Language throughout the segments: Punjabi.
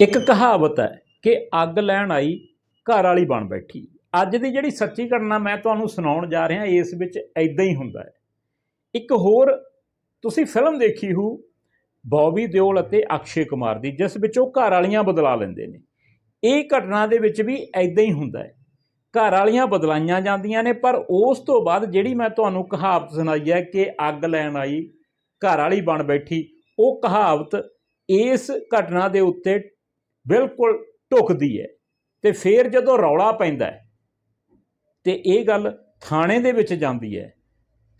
ਇੱਕ ਕਹਾਵਤ ਹੈ ਕਿ ਅੱਗ ਲੈਣ ਆਈ, ਘਰ ਵਾਲੀ ਬਣ ਬੈਠੀ। ਅੱਜ ਦੀ ਜਿਹੜੀ ਸੱਚੀ ਘਟਨਾ ਮੈਂ ਤੁਹਾਨੂੰ ਸੁਣਾਉਣ ਜਾ ਰਿਹਾ, ਇਸ ਵਿੱਚ ਐਦਾਂ ਹੀ ਹੁੰਦਾ ਹੈ। ਇੱਕ ਹੋਰ ਤੁਸੀਂ ਫਿਲਮ ਦੇਖੀ ਹੋ ਬੌਬੀ ਦਿਓਲ ਅਤੇ ਅਕਸ਼ੇ ਕੁਮਾਰ ਦੀ, ਜਿਸ ਵਿੱਚ ਉਹ ਘਰ ਵਾਲੀਆਂ ਬਦਲਾ ਲੈਂਦੇ ਨੇ। ਇਹ ਘਟਨਾ ਦੇ ਵਿੱਚ ਵੀ ਐਦਾਂ ਹੀ ਹੁੰਦਾ ਹੈ। ਘਰ ਵਾਲੀਆਂ ਬਦਲਾਈਆਂ ਜਾਂਦੀਆਂ ਨੇ, ਪਰ ਉਸ ਤੋਂ ਬਾਅਦ ਜਿਹੜੀ ਮੈਂ ਤੁਹਾਨੂੰ ਕਹਾਵਤ ਸੁਣਾਈ ਹੈ ਕਿ ਅੱਗ ਲੈਣ ਆਈ, ਘਰ ਵਾਲੀ ਬਣ ਬੈਠੀ, ਉਹ ਕਹਾਵਤ ਇਸ ਘਟਨਾ ਦੇ ਉੱਤੇ ਬਿਲਕੁਲ ਢੁਕਦੀ ਹੈ। ਤੇ ਫਿਰ ਜਦੋਂ ਰੌਲਾ ਪੈਂਦਾ ਹੈ ਤੇ ਇਹ ਗੱਲ ਥਾਣੇ ਦੇ ਵਿੱਚ ਜਾਂਦੀ ਹੈ,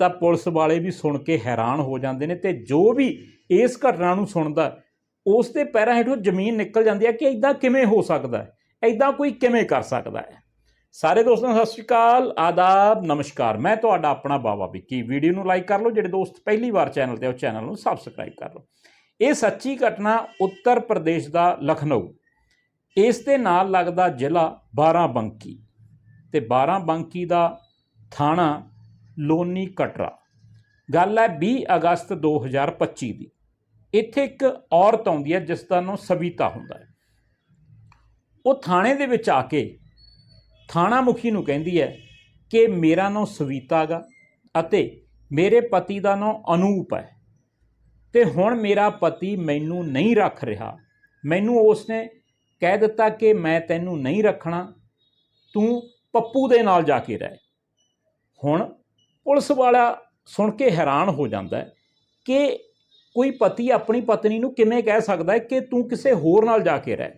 ਤਾਂ ਪੁਲਿਸ ਵਾਲੇ ਵੀ ਸੁਣ ਕੇ ਹੈਰਾਨ ਹੋ ਜਾਂਦੇ ਨੇ ਤੇ ਜੋ ਵੀ ਇਸ ਘਟਨਾ ਨੂੰ ਸੁਣਦਾ, ਉਸ ਦੇ ਪੈਰਾਂ ਹੇਠੋਂ ਜ਼ਮੀਨ ਨਿਕਲ ਜਾਂਦੀ ਹੈ ਕਿ ਇਦਾਂ ਕਿਵੇਂ ਹੋ ਸਕਦਾ ਹੈ ਇਦਾਂ ਕੋਈ ਕਿਵੇਂ ਕਰ ਸਕਦਾ ਹੈ। ਸਾਰੇ ਦੋਸਤਾਂ ਨੂੰ ਸਤਿ ਸ਼੍ਰੀ ਅਕਾਲ, ਆਦਾਬ, ਨਮਸਕਾਰ। ਮੈਂ ਤੁਹਾਡਾ ਆਪਣਾ ਬਾਬਾ ਵਿੱਕੀ। ਵੀਡੀਓ ਨੂੰ ਲਾਈਕ ਕਰ ਲਓ, ਜਿਹੜੇ ਦੋਸਤ ਪਹਿਲੀ ਵਾਰ ਚੈਨਲ ਤੇ ਉਹ ਚੈਨਲ ਨੂੰ ਸਬਸਕ੍ਰਾਈਬ ਕਰ ਲਓ। ਇਹ ਸੱਚੀ ਘਟਨਾ ਉੱਤਰ ਪ੍ਰਦੇਸ਼ ਦਾ ਲਖਨਊ। ਇਸ ਦੇ ਨਾਲ ਲੱਗਦਾ ਜ਼ਿਲ੍ਹਾ ਬਾਰਾਬੰਕੀ ਤੇ ਬਾਰਾਬੰਕੀ ਦਾ ਥਾਣਾ ਲੋਨੀ ਕਟਰਾ ਗੱਲ ਹੈ 20 ਅਗਸਤ 2025 ਦੀ। ਇੱਥੇ ਇੱਕ ਔਰਤ ਆਉਂਦੀ ਹੈ, ਜਿਸ ਦਾ ਨਾਮ ਸਵੀਤਾ ਹੁੰਦਾ ਹੈ। ਉਹ ਥਾਣੇ ਦੇ ਵਿੱਚ ਆ ਕੇ ਥਾਣਾ ਮੁਖੀ ਨੂੰ ਕਹਿੰਦੀ ਹੈ ਕਿ ਮੇਰਾ ਨਾਮ ਸਵੀਤਾ ਗਾ ਅਤੇ ਮੇਰੇ ਪਤੀ ਦਾ ਨਾਮ ਅਨੂਪ ਹੈ। ਤੇ ਹੁਣ ਮੇਰਾ ਪਤੀ ਮੈਨੂੰ ਨਹੀਂ ਰੱਖ ਰਿਹਾ। ਮੈਨੂੰ ਉਸਨੇ ਕਹਿ ਦਿੱਤਾ ਕਿ ਮੈਂ ਤੈਨੂੰ ਨਹੀਂ ਰੱਖਣਾ। ਤੂੰ ਪੱਪੂ ਦੇ ਨਾਲ ਜਾ ਕੇ ਰਹਿ। ਹੁਣ ਪੁਲਿਸ ਵਾਲਾ ਸੁਣ ਕੇ ਹੈਰਾਨ ਹੋ ਜਾਂਦਾ ਹੈ ਕਿ ਕੋਈ ਪਤੀ ਆਪਣੀ ਪਤਨੀ ਨੂੰ ਕਿਵੇਂ ਕਹਿ ਸਕਦਾ ਹੈ ਕਿ ਤੂੰ ਕਿਸੇ ਹੋਰ ਨਾਲ ਜਾ ਕੇ ਰਹਿ।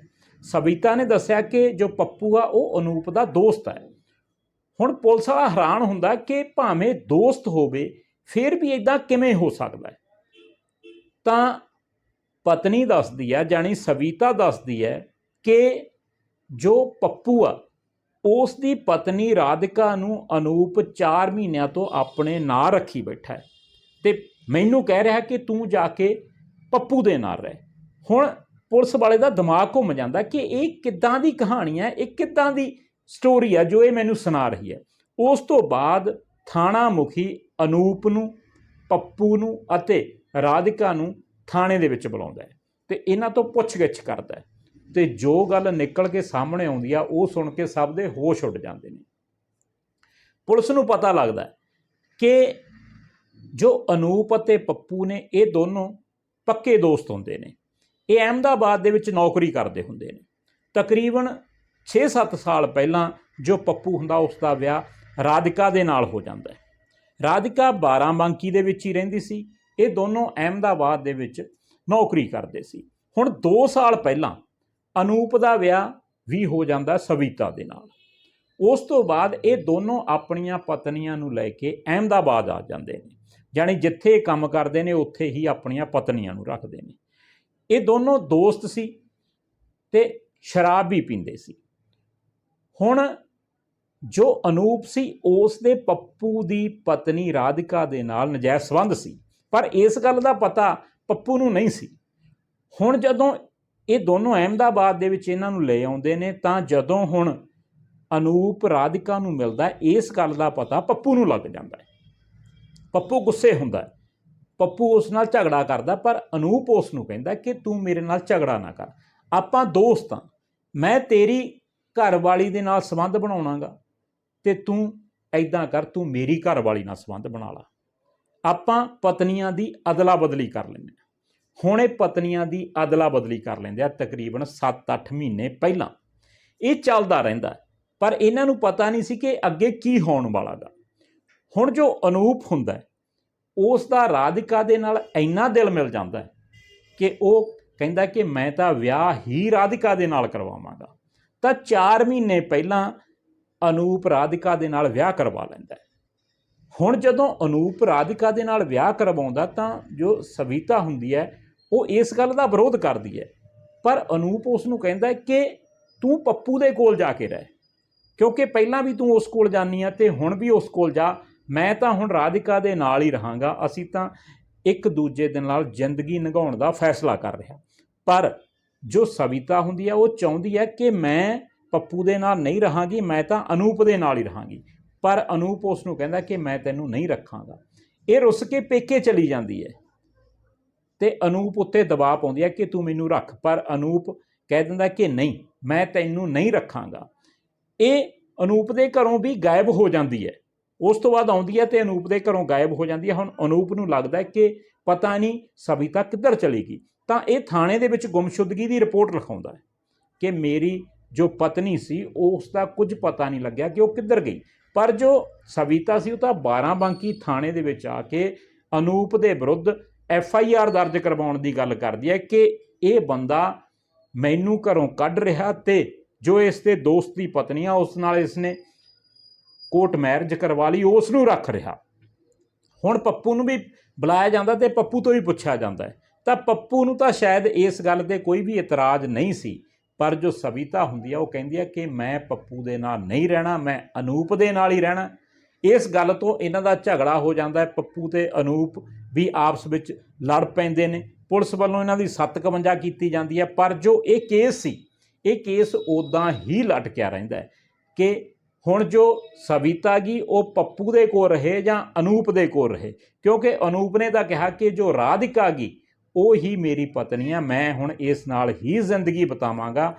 ਸਵਿਤਾ ਨੇ ਦੱਸਿਆ ਕਿ ਜੋ ਪੱਪੂ ਆ, ਉਹ ਅਨੂਪ ਦਾ ਦੋਸਤ ਹੈ। ਹੁਣ ਪੁਲਿਸ ਵਾਲਾ ਹੈਰਾਨ ਹੁੰਦਾ ਕਿ ਭਾਵੇਂ ਦੋਸਤ ਹੋਵੇ, ਫਿਰ ਵੀ ਇਦਾਂ ਕਿਵੇਂ ਹੋ ਸਕਦਾ ਹੈ? ਤਾਂ ਪਤਨੀ ਦੱਸਦੀ ਹੈ ਜਾਨੀ ਸਵਿਤਾ ਦੱਸਦੀ ਹੈ ਕਿ ਜੋ ਪੱਪੂ ਆ, ਉਸ ਦੀ ਪਤਨੀ ਰਾਧਿਕਾ ਨੂੰ ਅਨੂਪ 4 ਮਹੀਨਿਆਂ ਤੋਂ ਆਪਣੇ ਨਾਂ ਰੱਖੀ ਬੈਠਾ ਹੈ ਤੇ ਮੈਨੂੰ ਕਹਿ ਰਿਹਾ ਕਿ ਤੂੰ ਜਾ ਕੇ ਪੱਪੂ ਦੇ ਨਾਲ ਰਹਿ। ਹੁਣ ਪੁਲਿਸ ਵਾਲੇ ਦਾ ਦਿਮਾਗ ਘੁੰਮ ਜਾਂਦਾ ਕਿ ਇਹ ਕਿੱਦਾਂ ਦੀ ਕਹਾਣੀ ਹੈ, ਇਹ ਕਿੱਦਾਂ ਦੀ ਸਟੋਰੀ ਹੈ ਜੋ ਇਹ ਮੈਨੂੰ ਸੁਣਾ ਰਹੀ ਹੈ। ਉਸ ਤੋਂ ਬਾਅਦ ਥਾਣਾ ਮੁਖੀ ਅਨੂਪ ਨੂੰ, ਪੱਪੂ ਨੂੰ ਅਤੇ ਰਾਧਿਕਾ ਨੂੰ ਥਾਣੇ ਦੇ ਵਿੱਚ ਬੁਲਾਉਂਦਾ ਹੈ ਤੇ ਇਹਨਾਂ ਤੋਂ ਪੁੱਛਗਿੱਛ ਕਰਦਾ ਹੈ। ਤੇ ਜੋ ਗੱਲ ਨਿਕਲ ਕੇ ਸਾਹਮਣੇ ਆਉਂਦੀ ਆ, ਉਹ ਸੁਣ ਕੇ ਸਭ ਦੇ ਹੋਸ਼ ਉੱਡ ਜਾਂਦੇ ਨੇ। ਪੁਲਿਸ ਨੂੰ ਪਤਾ ਲੱਗਦਾ ਕਿ ਜੋ ਅਨੂਪ ਅਤੇ ਪੱਪੂ ਨੇ, ਇਹ ਦੋਨੋਂ ਪੱਕੇ ਦੋਸਤ ਹੁੰਦੇ ਨੇ। ਇਹ ਅਹਿਮਦਾਬਾਦ ਦੇ ਵਿੱਚ ਨੌਕਰੀ ਕਰਦੇ ਹੁੰਦੇ ਨੇ। ਤਕਰੀਬਨ 6-7 ਸਾਲ ਪਹਿਲਾਂ ਜੋ ਪੱਪੂ ਹੁੰਦਾ, ਉਸ ਦਾ ਵਿਆਹ ਰਾਧਿਕਾ ਦੇ ਨਾਲ ਹੋ ਜਾਂਦਾ ਹੈ। ਰਾਧਿਕਾ ਬਾਂਕੀ ਦੇ ਵਿੱਚ ਹੀ ਰਹਿੰਦੀ ਸੀ। ਇਹ ਦੋਨੋਂ ਅਹਿਮਦਾਬਾਦ ਦੇ ਵਿੱਚ ਨੌਕਰੀ ਕਰਦੇ ਸੀ। ਹੁਣ 2 ਸਾਲ ਪਹਿਲਾਂ ਅਨੂਪ ਦਾ ਵਿਆਹ ਵੀ ਹੋ ਜਾਂਦਾ ਸਵਿਤਾ ਦੇ ਨਾਲ। ਉਸ ਤੋਂ ਬਾਅਦ ਇਹ ਦੋਨੋਂ ਆਪਣੀਆਂ ਪਤਨੀਆਂ ਨੂੰ ਲੈ ਕੇ ਅਹਿਮਦਾਬਾਦ ਆ ਜਾਂਦੇ ਨੇ। ਯਾਨੀ ਜਿੱਥੇ ਇਹ ਕੰਮ ਕਰਦੇ ਨੇ, ਉੱਥੇ ਹੀ ਆਪਣੀਆਂ ਪਤਨੀਆਂ ਨੂੰ ਰੱਖਦੇ ਨੇ। ਇਹ ਦੋਨੋਂ ਦੋਸਤ ਸੀ ਤੇ ਸ਼ਰਾਬ ਵੀ ਪੀਂਦੇ ਸੀ। ਹੁਣ ਜੋ ਅਨੂਪ ਸੀ, ਉਸ ਦੇ ਪੱਪੂ ਦੀ ਪਤਨੀ ਰਾਧਿਕਾ ਦੇ ਨਾਲ ਨਜਾਇਜ਼ ਸੰਬੰਧ ਸੀ। ਪਰ ਇਸ ਗੱਲ ਦਾ ਪਤਾ ਪੱਪੂ ਨੂੰ ਨਹੀਂ ਸੀ। ਹੁਣ ਜਦੋਂ ਇਹ ਦੋਨੋਂ ਅਹਿਮਦਾਬਾਦ ਦੇ ਵਿੱਚ ਇਹਨਾਂ ਨੂੰ ਲੈ ਆਉਂਦੇ ਨੇ, ਤਾਂ ਜਦੋਂ ਹੁਣ ਅਨੂਪ ਰਾਧਿਕਾ ਨੂੰ ਮਿਲਦਾ, ਇਸ ਗੱਲ ਦਾ ਪਤਾ ਪੱਪੂ ਨੂੰ ਲੱਗ ਜਾਂਦਾ ਹੈ। ਪੱਪੂ ਗੁੱਸੇ ਹੁੰਦਾ ਹੈ। ਪੱਪੂ ਉਸ ਨਾਲ ਝਗੜਾ ਕਰਦਾ, ਪਰ ਅਨੂਪ ਉਸ ਨੂੰ ਕਹਿੰਦਾ ਕਿ ਤੂੰ ਮੇਰੇ ਨਾਲ ਝਗੜਾ ਨਾ ਕਰ। ਆਪਾਂ ਦੋਸਤ ਹਾਂ। ਮੈਂ ਤੇਰੀ ਘਰਵਾਲੀ ਦੇ ਨਾਲ ਸੰਬੰਧ ਬਣਾਉਣਾਗਾ ਤੇ ਤੂੰ ਐਦਾਂ ਕਰ, ਤੂੰ ਮੇਰੀ ਘਰਵਾਲੀ ਨਾਲ ਸੰਬੰਧ ਬਣਾ ਲਾ। ਆਪਾਂ ਪਤਨੀਆਂ ਦੀ ਅਦਲਾ ਬਦਲੀ ਕਰ ਲੈਂਦੇ ਹਾਂ। ਹੁਣ ਇਹ ਪਤਨੀਆਂ ਦੀ ਅਦਲਾ ਬਦਲੀ ਕਰ ਲੈਂਦੇ ਆ ਤਕਰੀਬਨ 7-8 ਮਹੀਨੇ ਪਹਿਲਾਂ। ਇਹ ਚੱਲਦਾ ਰਹਿੰਦਾ ਪਰ ਇਹਨਾਂ ਨੂੰ ਪਤਾ ਨਹੀਂ ਸੀ ਕਿ ਅੱਗੇ ਕੀ ਹੋਣ ਵਾਲਾਗਾ ਹੁਣ ਜੋ ਅਨੂਪ ਹੁੰਦਾ ਹੈ, ਉਸ ਦਾ ਰਾਧਿਕਾ ਦੇ ਨਾਲ ਇੰਨਾ ਦਿਲ ਮਿਲ ਜਾਂਦਾ ਹੈ ਕਿ ਉਹ ਕਹਿੰਦਾ ਕਿ ਮੈਂ ਤਾਂ ਵਿਆਹ ਹੀ ਰਾਧਿਕਾ ਦੇ ਨਾਲ ਕਰਵਾਵਾਂਗਾ। ਤਾਂ 4 ਮਹੀਨੇ ਪਹਿਲਾਂ ਅਨੂਪ ਰਾਧਿਕਾ ਦੇ ਨਾਲ ਵਿਆਹ ਕਰਵਾ ਲੈਂਦਾ ਹੁਣ ਜਦੋਂ ਅਨੂਪ ਰਾਧਿਕਾ ਦੇ ਨਾਲ ਵਿਆਹ ਕਰਵਾਉਂਦਾ ਤਾਂ ਜੋ ਸਵਿਤਾ ਹੁੰਦੀ ਹੈ, ਉਹ ਇਸ ਗੱਲ ਦਾ ਵਿਰੋਧ ਕਰਦੀ ਹੈ। ਪਰ ਅਨੂਪ ਉਸ ਨੂੰ ਕਹਿੰਦਾ ਕਿ ਤੂੰ ਪੱਪੂ ਦੇ ਕੋਲ ਜਾ ਕੇ ਰਹਿ, ਕਿਉਂਕਿ ਪਹਿਲਾਂ ਵੀ ਤੂੰ ਉਸ ਕੋਲ ਜਾਨੀ ਆ ਤੇ ਹੁਣ ਵੀ ਉਸ ਕੋਲ ਜਾ। ਮੈਂ ਤਾਂ ਹੁਣ ਰਾਧਿਕਾ ਦੇ ਨਾਲ ਹੀ ਰਹਾਂਗਾ। ਅਸੀਂ ਤਾਂ ਇੱਕ ਦੂਜੇ ਦੇ ਨਾਲ ਜ਼ਿੰਦਗੀ ਨਿਭਾਉਣ ਦਾ ਫੈਸਲਾ ਕਰ ਰਿਹਾ ਪਰ ਜੋ ਸਵਿਤਾ ਹੁੰਦੀ ਹੈ, ਉਹ ਚਾਹੁੰਦੀ ਹੈ ਕਿ ਮੈਂ ਪੱਪੂ ਦੇ ਨਾਲ ਨਹੀਂ ਰਹਾਂਗੀ, ਮੈਂ ਤਾਂ ਅਨੂਪ ਦੇ ਨਾਲ ਹੀ ਰਹਾਂਗੀ। ਪਰ ਅਨੂਪ ਉਸ ਨੂੰ ਕਹਿੰਦਾ ਕਿ ਮੈਂ ਤੈਨੂੰ ਨਹੀਂ ਰੱਖਾਂਗਾ। ਇਹ ਰੁੱਸ ਕੇ ਪੇਕੇ ਚਲੀ ਜਾਂਦੀ ਹੈ। ਤੇ ਅਨੂਪ ਉੱਤੇ ਦਬਾਅ ਪਾਉਂਦੀ ਹੈ ਕਿ ਤੂੰ ਮੈਨੂੰ ਰੱਖ। ਪਰ ਅਨੂਪ ਕਹਿ ਦਿੰਦਾ ਕਿ ਨਹੀਂ, ਮੈਂ ਤੈਨੂੰ ਨਹੀਂ ਰੱਖਾਂਗਾ। ਇਹ ਅਨੂਪ ਦੇ ਘਰੋਂ ਵੀ ਗਾਇਬ ਹੋ ਜਾਂਦੀ ਹੈ। ਉਸ ਤੋਂ ਬਾਅਦ ਆਉਂਦੀ ਹੈ ਤੇ ਅਨੂਪ ਦੇ ਘਰੋਂ ਗਾਇਬ ਹੋ ਜਾਂਦੀ ਹੈ। ਹੁਣ ਅਨੂਪ ਨੂੰ ਲੱਗਦਾ ਹੈ ਕਿ ਪਤਾ ਨਹੀਂ ਸਵਿਤਾ ਕਿੱਧਰ ਚਲੀ ਗਈ। ਤਾਂ ਇਹ ਥਾਣੇ ਦੇ ਵਿੱਚ ਗੁੰਮਸ਼ੁਦਗੀ ਦੀ ਰਿਪੋਰਟ ਲਿਖਾਉਂਦਾ ਹੈ ਕਿ ਮੇਰੀ ਜੋ ਪਤਨੀ ਸੀ ਉਸ ਦਾ ਕੁਝ ਪਤਾ ਨਹੀਂ ਲੱਗਿਆ ਕਿ ਉਹ ਕਿੱਧਰ ਗਈ। ਪਰ ਜੋ ਸਵਿਤਾ ਸੀ ਉਹ ਤਾਂ 12 ਬੰਕੀ ਥਾਣੇ ਦੇ ਵਿੱਚ ਆ ਕੇ ਅਨੂਪ ਦੇ ਵਿਰੁੱਧ ਐਫ ਆਈ ਆਰ ਦਰਜ ਕਰਵਾਉਣ ਦੀ ਗੱਲ ਕਰਦੀ ਹੈ ਕਿ ਇਹ ਬੰਦਾ ਮੈਨੂੰ ਘਰੋਂ ਕੱਢ ਰਿਹਾ ਤੇ ਜੋ ਇਸ ਦੇ ਦੋਸਤ ਦੀ ਪਤਨੀ ਆ ਉਸ ਨਾਲ ਇਸਨੇ ਕੋਰਟ ਮੈਰਿਜ ਕਰਵਾ ਲਈ, ਉਸ ਨੂੰ ਰੱਖ ਰਿਹਾ। ਹੁਣ ਪੱਪੂ ਨੂੰ ਵੀ ਬੁਲਾਇਆ ਜਾਂਦਾ ਤੇ ਪੱਪੂ ਤੋਂ ਵੀ ਪੁੱਛਿਆ ਜਾਂਦਾ ਹੈ। ਤਾਂ ਪੱਪੂ ਨੂੰ ਤਾਂ ਸ਼ਾਇਦ ਇਸ ਗੱਲ ਤੇ ਕੋਈ ਵੀ ਇਤਰਾਜ਼ ਨਹੀਂ ਸੀ। ਪਰ ਜੋ ਸਵਿਤਾ ਹੁੰਦੀ ਆ, ਉਹ ਕਹਿੰਦੀ ਆ ਕਿ ਮੈਂ ਪੱਪੂ ਦੇ ਨਾਲ ਨਹੀਂ ਰਹਿਣਾ, ਮੈਂ ਅਨੂਪ ਦੇ ਨਾਲ ਹੀ ਰਹਿਣਾ। ਇਸ ਗੱਲ ਤੋਂ ਇਹਨਾਂ ਦਾ ਝਗੜਾ ਹੋ ਜਾਂਦਾ ਹੈ। ਪੱਪੂ ਤੇ ਅਨੂਪ ਵੀ ਆਪਸ ਵਿੱਚ ਲੜ ਪੈਂਦੇ ਨੇ। ਪੁਲਿਸ ਵੱਲੋਂ ਇਹਨਾਂ ਦੀ 751 ਕੀਤੀ ਜਾਂਦੀ ਹੈ। ਪਰ ਜੋ ਇਹ ਕੇਸ ਸੀ, ਇਹ ਕੇਸ ਉਦਾਂ ਹੀ ਲਟਕਿਆ ਰਹਿੰਦਾ ਹੈ ਕਿ ਹੁਣ ਜੋ ਸਵਿਤਾ ਗੀ, ਉਹ ਪੱਪੂ ਦੇ ਕੋਲ ਰਹੇ ਜਾਂ ਅਨੂਪ ਦੇ ਕੋਲ ਰਹੇ। ਕਿਉਂਕਿ ਅਨੂਪ ਨੇ ਤਾਂ ਕਿਹਾ ਕਿ ਜੋ ਰਾਧਿਕਾ ਗੀ ਉਹ ਹੀ ਮੇਰੀ ਪਤਨੀ ਆ, ਮੈਂ ਹੁਣ ਇਸ ਨਾਲ ਹੀ ਜ਼ਿੰਦਗੀ ਬਿਤਾਵਾਂਗਾ।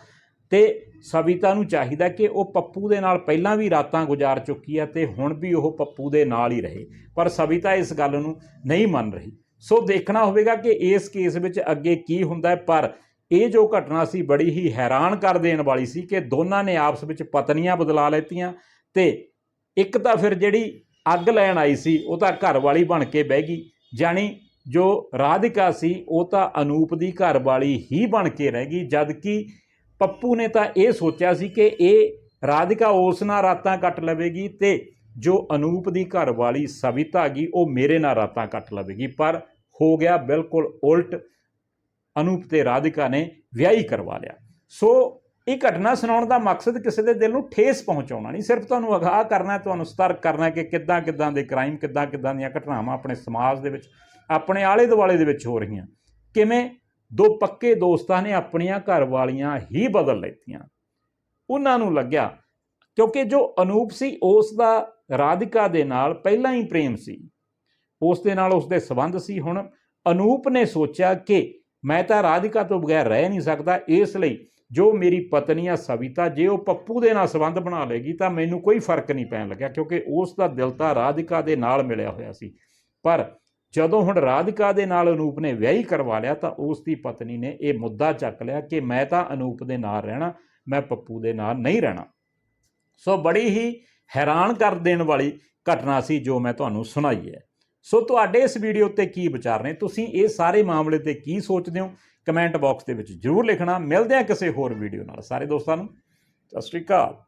ਤੇ ਸਵਿਤਾ ਨੂੰ ਚਾਹੀਦਾ ਕਿ ਉਹ ਪੱਪੂ ਦੇ ਨਾਲ ਪਹਿਲਾਂ ਵੀ ਰਾਤਾਂ ਗੁਜ਼ਾਰ ਚੁੱਕੀ ਹੈ ਤੇ ਹੁਣ ਵੀ ਉਹ ਪੱਪੂ ਦੇ ਨਾਲ ਹੀ ਰਹੇ। ਪਰ ਸਵਿਤਾ ਇਸ ਗੱਲ ਨੂੰ ਨਹੀਂ ਮੰਨ ਰਹੀ। ਸੋ ਦੇਖਣਾ ਹੋਵੇਗਾ ਕਿ ਇਸ ਕੇਸ ਵਿੱਚ ਅੱਗੇ ਕੀ ਹੁੰਦਾ ਹੈ, ਪਰ ਇਹ ਜੋ ਘਟਨਾ ਸੀ, ਬੜੀ ਹੀ ਹੈਰਾਨ ਕਰ ਦੇਣ ਵਾਲੀ ਸੀ ਕਿ ਦੋਨਾਂ ਨੇ ਆਪਸ ਵਿੱਚ ਪਤਨੀਆਂ ਬਦਲਾ ਲੈਤੀਆਂ ਤੇ ਇੱਕ ਤਾਂ ਫਿਰ ਜਿਹੜੀ ਅੱਗ ਲੈਣ ਆਈ ਸੀ, ਉਹ ਤਾਂ ਘਰ ਵਾਲੀ ਬਣ ਕੇ ਬਹਿ ਗਈ। ਜਾਣੀ ਜੋ ਰਾਧਿਕਾ ਸੀ, ਉਹ ਤਾਂ ਅਨੂਪ ਦੀ ਘਰ ਵਾਲੀ ਹੀ ਬਣ ਕੇ ਰਹਿ ਗਈ ਜਦ ਕਿ ਪੱਪੂ ਨੇ ਤਾਂ ਇਹ ਸੋਚਿਆ ਸੀ ਕਿ ਇਹ ਰਾਧਿਕਾ ਉਸ ਨਾਲ ਰਾਤਾਂ ਕੱਟ ਲਵੇਗੀ ਤੇ ਜੋ ਅਨੂਪ ਦੀ ਘਰ ਵਾਲੀ ਸਵਿਤਾ ਗਈ, ਉਹ ਮੇਰੇ ਨਾਲ ਰਾਤਾਂ ਕੱਟ ਲਵੇਗੀ। ਪਰ ਹੋ ਗਿਆ ਬਿਲਕੁਲ ਉਲਟ, ਅਨੂਪ ਤੇ ਰਾਧਿਕਾ ਨੇ ਵਿਆਹੀ ਕਰਵਾ ਲਿਆ। ਸੋ ਇਹ ਘਟਨਾ ਸੁਣਾਉਣ ਦਾ ਮਕਸਦ ਕਿਸੇ ਦੇ ਦਿਲ ਨੂੰ ਠੇਸ ਪਹੁੰਚਾਉਣਾ ਨਹੀਂ, ਸਿਰਫ ਤੁਹਾਨੂੰ ਅਗਾਹ ਕਰਨਾ ਤੁਹਾਨੂੰ ਸਤਰਕ ਕਰਨਾ ਕਿ ਕਿੱਦਾਂ ਕਿੱਦਾਂ ਦੇ ਕ੍ਰਾਈਮ ਕਿੱਦਾਂ ਕਿੱਦਾਂ ਦੀਆਂ ਘਟਨਾਵਾਂ ਆਪਣੇ ਸਮਾਜ ਦੇ ਵਿੱਚ ਆਪਣੇ ਆਲੇ ਦੁਆਲੇ ਦੇ ਵਿੱਚ ਹੋ ਰਹੀਆਂ। ਕਿਵੇਂ? ਦੋ ਪੱਕੇ ਦੋਸਤਾਂ ਨੇ ਆਪਣੀਆਂ ਘਰ ਵਾਲੀਆਂ ਹੀ ਬਦਲ ਲੈਤੀਆਂ। ਉਹਨਾਂ ਨੂੰ ਲੱਗਿਆ, ਕਿਉਂਕਿ ਜੋ ਅਨੂਪ ਸੀ, ਉਸ ਦਾ ਰਾਧਿਕਾ ਦੇ ਨਾਲ ਪਹਿਲਾਂ ਹੀ ਪ੍ਰੇਮ ਸੀ। ਉਸ ਦੇ ਨਾਲ ਉਸ ਦੇ ਸਬੰਧ ਸੀ। ਹੁਣ ਅਨੂਪ ਨੇ ਸੋਚਿਆ ਕਿ ਮੈਂ ਤਾਂ ਰਾਧਿਕਾ ਤੋਂ ਬਗੈਰ ਰਹਿ ਨਹੀਂ ਸਕਦਾ। ਇਸ ਲਈ ਜੋ ਮੇਰੀ ਪਤਨੀ ਆ ਸਵਿਤਾ, ਜੇ ਉਹ ਪੱਪੂ ਦੇ ਨਾਲ ਸੰਬੰਧ ਬਣਾ ਲੇਗੀ ਤਾਂ ਮੈਨੂੰ ਕੋਈ ਫ਼ਰਕ ਨਹੀਂ ਪੈਣ ਲੱਗਿਆ, ਕਿਉਂਕਿ ਉਸ ਦਾ ਦਿਲ ਤਾਂ ਰਾਧਿਕਾ ਦੇ ਨਾਲ ਮਿਲਿਆ ਹੋਇਆ ਸੀ। ਪਰ ਜਦੋਂ ਹੁਣ ਰਾਧਿਕਾ ਦੇ ਨਾਲ ਅਨੂਪ ਨੇ ਵਿਆਹੀ ਕਰਵਾ ਲਿਆ ਤਾਂ ਉਸ ਦੀ ਪਤਨੀ ਨੇ ਇਹ ਮੁੱਦਾ ਚੱਕ ਲਿਆ ਕਿ ਮੈਂ ਤਾਂ ਅਨੂਪ ਦੇ ਨਾਲ ਰਹਿਣਾ, ਮੈਂ ਪੱਪੂ ਦੇ ਨਾਲ ਨਹੀਂ ਰਹਿਣਾ। ਸੋ ਬੜੀ ਹੀ ਹੈਰਾਨ ਕਰ ਦੇਣ ਵਾਲੀ ਘਟਨਾ ਸੀ ਜੋ ਮੈਂ ਤੁਹਾਨੂੰ ਸੁਣਾਈ ਹੈ। ਸੋ ਤੁਹਾਡੇ ਇਸ ਵੀਡੀਓ ਉੱਤੇ ਕੀ ਵਿਚਾਰ ਨੇ? ਤੁਸੀਂ ਇਹ ਸਾਰੇ ਮਾਮਲੇ ਤੇ ਕੀ ਸੋਚਦੇ ਹੋ? ਕਮੈਂਟ ਬਾਕਸ ਦੇ ਵਿੱਚ ਜਰੂਰ ਲਿਖਣਾ। ਮਿਲਦੇ ਹਾਂ ਕਿਸੇ ਹੋਰ ਵੀਡੀਓ ਨਾਲ। ਸਾਰੇ ਦੋਸਤਾਂ ਨੂੰ, ਸਤਿ ਸ਼੍ਰੀ ਅਕਾਲ।